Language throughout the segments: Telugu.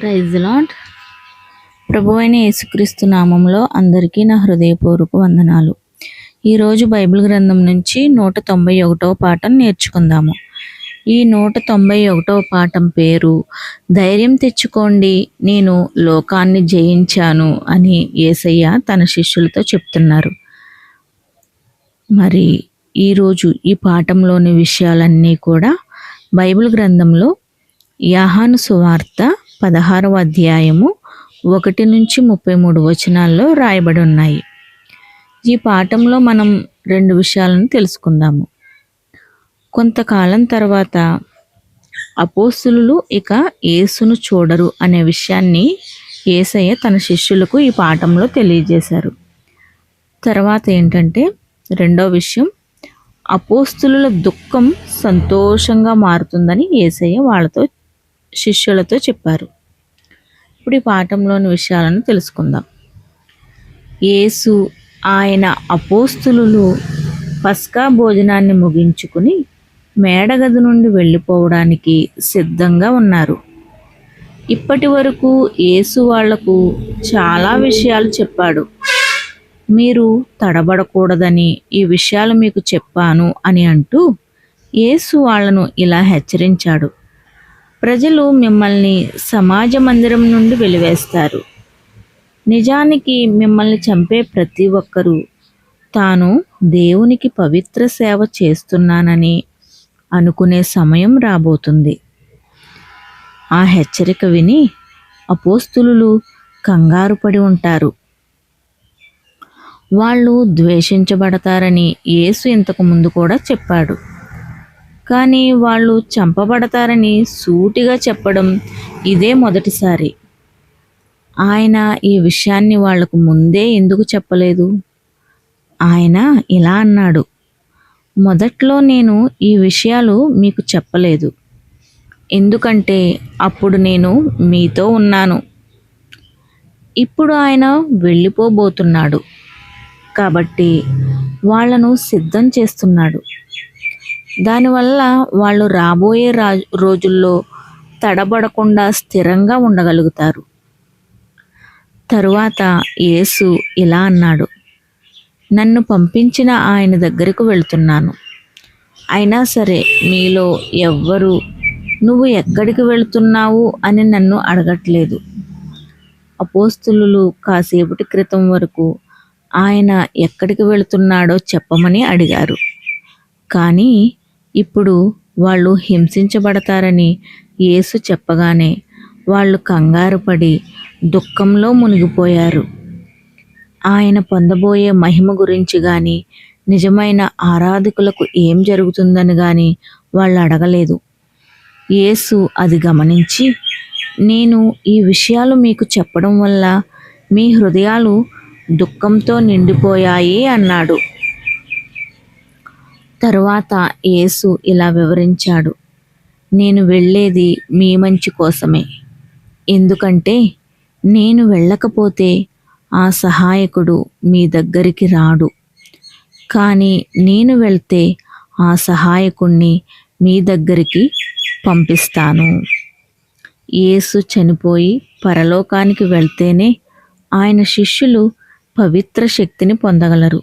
ప్రైజ్ లాడ్ ప్రభువైన యేసుక్రీస్తు నామంలో అందరికీ నా హృదయపూర్వక వందనాలు. ఈరోజు బైబిల్ గ్రంథం నుంచి నూట తొంభై ఒకటవ పాఠం నేర్చుకుందాము. ఈ నూట తొంభై ఒకటవ పాఠం పేరు ధైర్యం తెచ్చుకోండి నేను లోకాన్ని జయించాను అని యేసయ్య తన శిష్యులతో చెప్తున్నారు. మరి ఈరోజు ఈ పాఠంలోని విషయాలన్నీ కూడా బైబిల్ గ్రంథంలో యాహాను సువార్త పదహారవ అధ్యాయము ఒకటి నుంచి ముప్పై మూడు వచనాల్లో రాయబడి ఉన్నాయి. ఈ పాఠంలో మనం రెండు విషయాలను తెలుసుకుందాము. కొంతకాలం తర్వాత అపోస్తులు ఇక యేసును చూడరు అనే విషయాన్ని యేసయ్య తన శిష్యులకు ఈ పాఠంలో తెలియజేశారు. తర్వాత ఏంటంటే రెండో విషయం అపోస్తుల దుఃఖం సంతోషంగా మారుతుందని యేసయ్య వాళ్ళతో శిష్యులతో చెప్పారు. ఇప్పుడు ఈ పాఠంలోని విషయాలను తెలుసుకుందాం. యేసు ఆయన అపోస్తులు పస్కా భోజనాన్ని ముగించుకుని మేడగది నుండి వెళ్ళిపోవడానికి సిద్ధంగా ఉన్నారు. ఇప్పటి వరకు యేసు వాళ్ళకు చాలా విషయాలు చెప్పాడు. మీరు తడబడకూడదని ఈ విషయాలు మీకు చెప్పాను అని అంటూ యేసు వాళ్ళను ఇలా హెచ్చరించాడు. ప్రజలు మిమ్మల్ని సమాజ మందిరం నుండి వెలివేస్తారు. నిజానికి మిమ్మల్ని చంపే ప్రతి ఒక్కరూ తాను దేవునికి పవిత్ర సేవ చేస్తున్నానని అనుకునే సమయం రాబోతుంది. ఆ హెచ్చరిక విని అపోస్తులు కంగారు పడి ఉంటారు. వాళ్ళు ద్వేషించబడతారని యేసు ఇంతకు ముందు కూడా చెప్పాడు. కానీ వాళ్ళు చంపబడతారని సూటిగా చెప్పడం ఇదే మొదటిసారి. ఆయన ఈ విషయాన్ని వాళ్ళకు ముందే ఎందుకు చెప్పలేదు? ఆయన ఇలా అన్నాడు మొదట్లో నేను ఈ విషయాలు మీకు చెప్పలేదు. ఎందుకంటే అప్పుడు నేను మీతో ఉన్నాను. ఇప్పుడు ఆయన వెళ్ళిపోబోతున్నాడు. కాబట్టి వాళ్ళను సిద్ధం చేస్తున్నాడు. దానివల్ల వాళ్ళు రాబోయే రా రోజుల్లో తడబడకుండా స్థిరంగా ఉండగలుగుతారు. తరువాత యేసు ఇలా అన్నాడు నన్ను పంపించిన ఆయన దగ్గరకు వెళ్తున్నాను. అయినా సరే మీలో ఎవ్వరు నువ్వు ఎక్కడికి వెళుతున్నావు అని నన్ను అడగట్లేదు. అపోస్తులు కాసేపటి క్రితం వరకు ఆయన ఎక్కడికి వెళుతున్నాడో చెప్పమని అడిగారు. కానీ ఇప్పుడు వాళ్ళు హింసించబడతారని యేసు చెప్పగానే వాళ్ళు కంగారు పడి దుఃఖంలో మునిగిపోయారు. ఆయన పొందబోయే మహిమ గురించి కానీ నిజమైన ఆరాధకులకు ఏం జరుగుతుందని కానీ వాళ్ళు అడగలేదు. యేసు అది గమనించి నేను ఈ విషయాలు మీకు చెప్పడం వల్ల మీ హృదయాలు దుఃఖంతో నిండిపోయాయి అన్నాడు. తరువాత యేసు ఇలా వివరించాడు నేను వెళ్ళేది మీ మంచి కోసమే. ఎందుకంటే నేను వెళ్ళకపోతే ఆ సహాయకుడు మీ దగ్గరికి రాడు. కానీ నేను వెళ్తే ఆ సహాయకుణ్ణి మీ దగ్గరికి పంపిస్తాను. యేసు చనిపోయి పరలోకానికి వెళ్తేనే ఆయన శిష్యులు పవిత్ర శక్తిని పొందగలరు.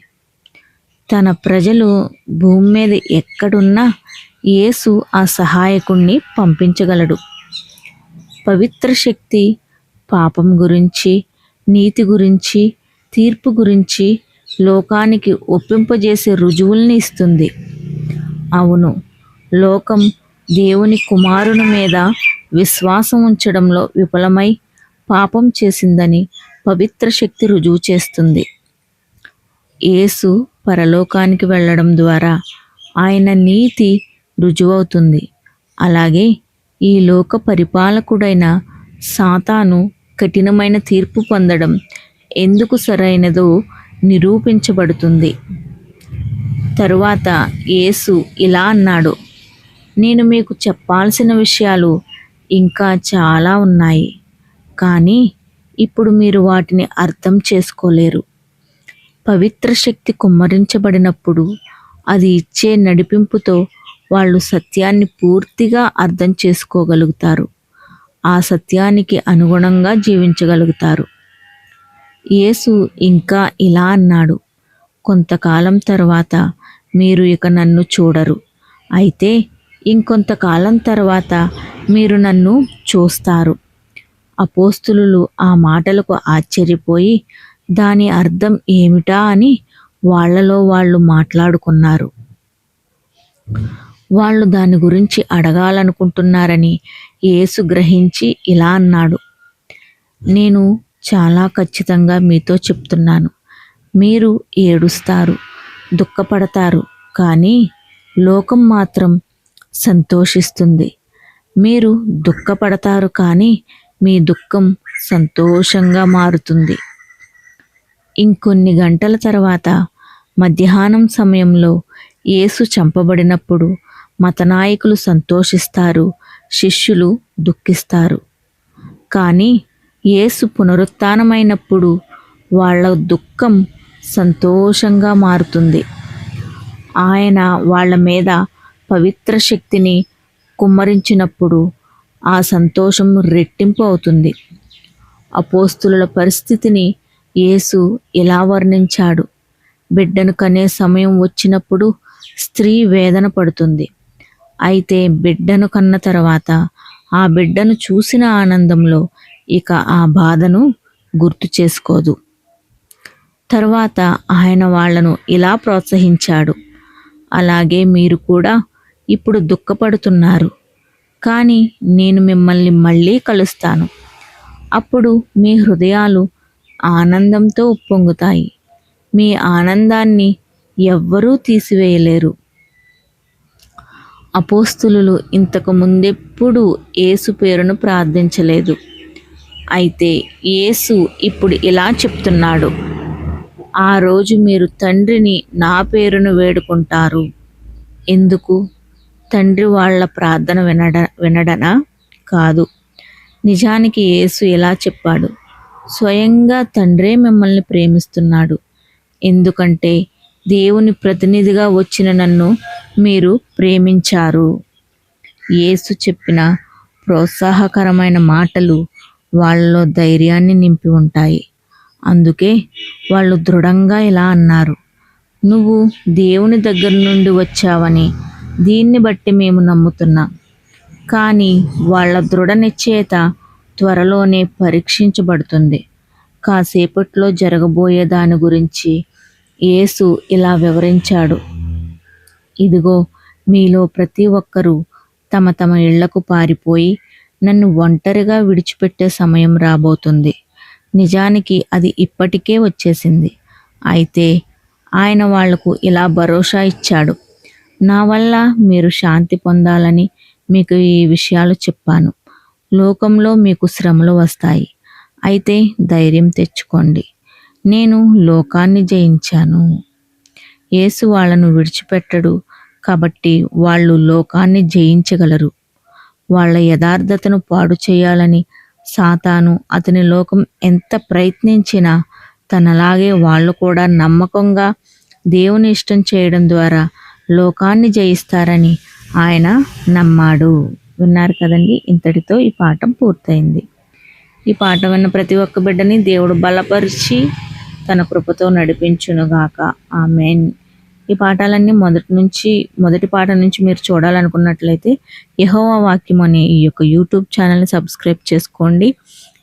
తన ప్రజలు భూమి మీద ఎక్కడున్నా యేసు ఆ సహాయకుణ్ణి పంపించగలడు. పవిత్ర శక్తి పాపం గురించి నీతి గురించి తీర్పు గురించి లోకానికి ఒప్పింపజేసే రుజువుల్ని ఇస్తుంది. అవును లోకం దేవుని కుమారుని మీద విశ్వాసం ఉంచడంలో విఫలమై పాపం చేసిందని పవిత్ర శక్తి రుజువు చేస్తుంది. యేసు పరలోకానికి వెళ్ళడం ద్వారా ఆయన నీతి రుజువవుతుంది. అలాగే ఈ లోక పరిపాలకుడైన సాతాను కఠినమైన తీర్పు పొందడం ఎందుకు సరైనదో నిరూపించబడుతుంది. తరువాత యేసు ఇలా అన్నాడు నేను మీకు చెప్పాల్సిన విషయాలు ఇంకా చాలా ఉన్నాయి. కానీ ఇప్పుడు మీరు వాటిని అర్థం చేసుకోలేరు. పవిత్ర శక్తి కుమ్మరించబడినప్పుడు అది ఇచ్చే నడిపింపుతో వాళ్ళు సత్యాన్ని పూర్తిగా అర్థం చేసుకోగలుగుతారు. ఆ సత్యానికి అనుగుణంగా జీవించగలుగుతారు. యేసు ఇంకా ఇలా అన్నాడు కొంతకాలం తర్వాత మీరు ఇక నన్ను చూడరు. అయితే ఇంకొంతకాలం తర్వాత మీరు నన్ను చూస్తారు. అపోస్తులు ఆ మాటలకు ఆశ్చర్యపోయి దాని అర్థం ఏమిటా అని వాళ్ళలో వాళ్ళు మాట్లాడుకున్నారు. వాళ్ళు దాని గురించి అడగాలనుకుంటున్నారని యేసు గ్రహించి ఇలా అన్నాడు. నేను చాలా ఖచ్చితంగా మీతో చెప్తున్నాను. మీరు ఏడుస్తారు దుఃఖపడతారు కానీ లోకం మాత్రం సంతోషిస్తుంది. మీరు దుఃఖపడతారు కానీ మీ దుఃఖం సంతోషంగా మారుతుంది. ఇంకొన్ని గంటల తర్వాత మధ్యాహ్నం సమయంలో యేసు చంపబడినప్పుడు మతనాయకులు సంతోషిస్తారు శిష్యులు దుఃఖిస్తారు. కానీ యేసు పునరుత్నమైనప్పుడు వాళ్ళ దుఃఖం సంతోషంగా మారుతుంది. ఆయన వాళ్ళ మీద పవిత్ర శక్తిని కుమ్మరించినప్పుడు ఆ సంతోషం రెట్టింపు అవుతుంది. అపోస్తుల పరిస్థితిని యేసు ఇలా వర్ణించాడు. బిడ్డను కనే సమయం వచ్చినప్పుడు స్త్రీ వేదన పడుతుంది. అయితే బిడ్డను కన్న తర్వాత ఆ బిడ్డను చూసిన ఆనందంలో ఇక ఆ బాధను గుర్తు చేసుకోదు. తర్వాత ఆయన వాళ్ళను ఇలా ప్రోత్సహించాడు. అలాగే మీరు కూడా ఇప్పుడు దుఃఖపడుతున్నారు. కానీ నేను మిమ్మల్ని మళ్ళీ కలుస్తాను. అప్పుడు మీ హృదయాలు ఆనందంతో ఉప్పొంగుతాయి. మీ ఆనందాన్ని ఎవ్వరూ తీసివేయలేరు. అపోస్తులు ఇంతకు ముందెప్పుడూ యేసు పేరును ప్రార్థించలేదు. అయితే యేసు ఇప్పుడు ఇలా చెప్తున్నాడు. ఆ రోజు మీరు తండ్రిని నా పేరును వేడుకుంటారు. ఎందుకు? తండ్రి వాళ్ళ ప్రార్థన వినడ వినడనా? కాదు. నిజానికి యేసు ఎలా చెప్పాడు. స్వయంగా తండ్రే మిమ్మల్ని ప్రేమిస్తున్నాడు. ఎందుకంటే దేవుని ప్రతినిధిగా వచ్చిన నన్ను మీరు ప్రేమించారు. యేసు చెప్పిన ప్రోత్సాహకరమైన మాటలు వాళ్ళలో ధైర్యాన్ని నింపి ఉంటాయి. అందుకే వాళ్ళు దృఢంగా ఇలా అన్నారు. నువ్వు దేవుని దగ్గర నుండి వచ్చావని దీన్ని బట్టి మేము నమ్ముతున్నాం. కానీ వాళ్ళ దృఢ నిశ్చయత త్వరలోనే పరీక్షించబడుతుంది. కాసేపట్లో జరగబోయే దాని గురించి యేసు ఇలా వివరించాడు. ఇదిగో మీలో ప్రతి ఒక్కరూ తమ తమ ఇళ్ళకు పారిపోయి నన్ను ఒంటరిగా విడిచిపెట్టే సమయం రాబోతుంది. నిజానికి అది ఇప్పటికే వచ్చేసింది. అయితే ఆయన వాళ్ళకు ఇలా భరోసా ఇచ్చాడు. నా వల్ల మీరు శాంతి పొందాలని మీకు ఈ విషయాలు చెప్పాను. లోకంలో మీకు శ్రమలు వస్తాయి. అయితే ధైర్యం తెచ్చుకోండి. నేను లోకాన్ని జయించాను. యేసు వాళ్ళను విడిచిపెట్టడు. కాబట్టి వాళ్ళు లోకాన్ని జయించగలరు. వాళ్ళ యథార్థతను పాడు చేయాలని సాతాను అతని లోకం ఎంత ప్రయత్నించినా తనలాగే వాళ్ళు కూడా నమ్మకంగా దేవుని ఇష్టం చేయడం ద్వారా లోకాన్ని జయిస్తారని ఆయన నమ్మాడు. విన్నారు కదండి. ఇంతటితో ఈ పాఠం పూర్తయింది. ఈ పాఠం విన్న ప్రతి ఒక్క బిడ్డని దేవుడు బలపరిచి తన కృపతో నడిపించునుగాక. ఆమెన్. ఈ పాఠాలన్నీ మొదటి నుంచి మొదటి పాట నుంచి మీరు చూడాలనుకున్నట్లయితే యహోవా వాక్యం అనే ఈ యొక్క యూట్యూబ్ ఛానల్ని సబ్స్క్రైబ్ చేసుకోండి.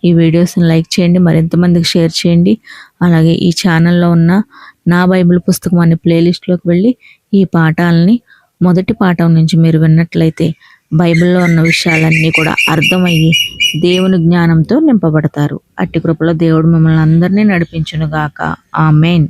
ఈ వీడియోస్ని లైక్ చేయండి మరింతమందికి షేర్ చేయండి. అలాగే ఈ ఛానల్లో ఉన్న నా బైబిల్ పుస్తకం అనే ప్లేలిస్ట్లోకి వెళ్ళి ఈ పాఠాలని మొదటి పాఠం నుంచి మీరు విన్నట్లయితే బైబిల్లో ఉన్న విషయాలన్నీ కూడా అర్థమయ్యి దేవుని జ్ఞానంతో నింపబడతారు. అట్టి కృపలో దేవుడు మిమ్మల్ని అందరినీ నడిపించునుగాక. ఆ మెయిన్